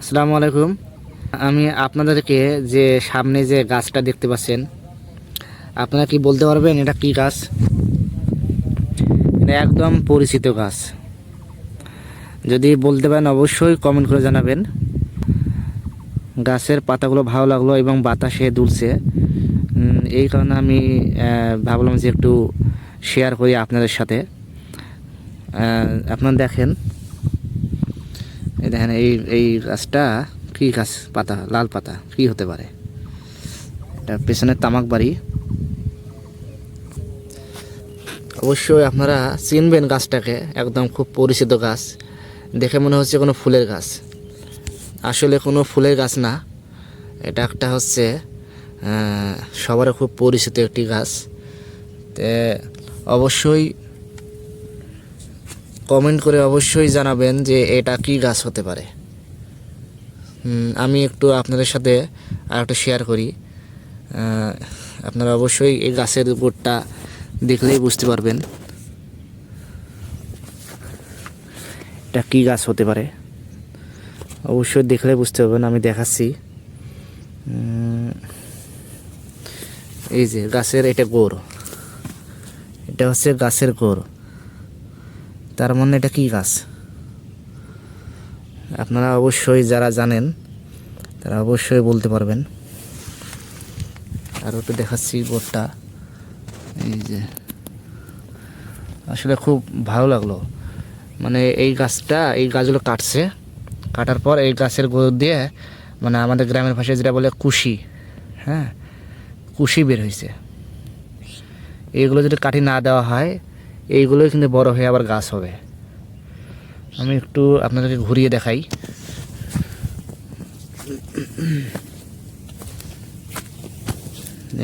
আসসালামু আলাইকুম। আমি আপনাদেরকে যে সামনে যে গাছটা দেখতে পাচ্ছেন, আপনারা কি বলতে পারবেন এটা কি গাছ? এটা একদম পরিচিত গাছ। যদি বলতে পারেন অবশ্যই কমেন্ট করে জানাবেন। গাছের পাতাগুলো ভালো লাগল এবং বাতাসে দুলছে। এই কারণে আমি ভাবলাম যে একটু শেয়ার করি আপনাদের সাথে। আপনারা দেখেন। এই দেখেন, এই এই গাছটা কি গাছ পাতা? লাল পাতা। কি হতে পারে? এটা পেছনে তামাক বাড়ি। অবশ্যই আপনারা চিনবেন গাছটাকে। একদম খুব পরিচিত গাছ। দেখে মনে হচ্ছে কোনো ফুলের গাছ। আসলে কোনো ফুলের গাছ না। এটা একটা হচ্ছে সবার খুব পরিচিত একটি গাছ। তে অবশ্যই কমেন্ট করে অবশ্যই জানাবেন যে এটা কি গাছ হতে পারে। আমি একটু আপনাদের সাথে আর একটু শেয়ার করি। আপনারা অবশ্যই এই গাছের উপরটা দেখলেই বুঝতে পারবেন। এটা কি গাছ হতে পারে? অবশ্যই দেখলে বুঝতে পারবেন, আমি দেখাচ্ছি। এই যে গাছের এটা গোড়। এটা হচ্ছে গাছের গোড়। তার মানে এটা কি গাছ? আপনারা অবশ্যই যারা জানেন, তারা অবশ্যই বলতে পারবেন। আর একটু দেখাচ্ছি বোর্ডটা। এই যে, আসলে খুব ভালো লাগল। মানে এই গাছটা, এই গাছগুলো কাটছে। কাটার পর এই গাছের গোড় দিয়ে মানে আমাদের গ্রামের ভাষায় যেটা বলে কুশি হ্যাঁ? কুশি বের হয়েছে। এইগুলো যদি কাটি না দেওয়া হয় এইগুলোই কিন্তু বড় হয়ে আবার গাছ হবে। আমি একটু আপনাদেরকে ঘুরিয়ে দেখাই।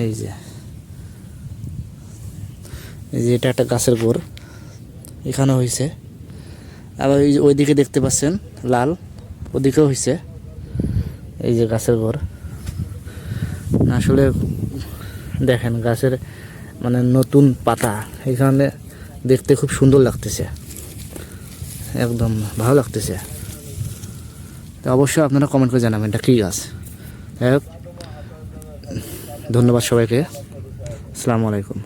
এই যে। এই যে এটা একটা গাছের গোড়। এখানে হয়েছে আবার ওই ওইদিকে দেখতে পাচ্ছেন, লাল। ওদিকেও হয়েছে এই যে গাছের গোড়। আসলে দেখেন গাছের মানে নতুন পাতা। এখানে দেখতে খুব সুন্দর লাগতেছে। একদম ভালো লাগতেছে। তো অবশ্যই আপনারা কমেন্ট করে জানাবেন, এটা কী গাছ? ধন্যবাদ সবাইকে। আসসালামু আলাইকুম।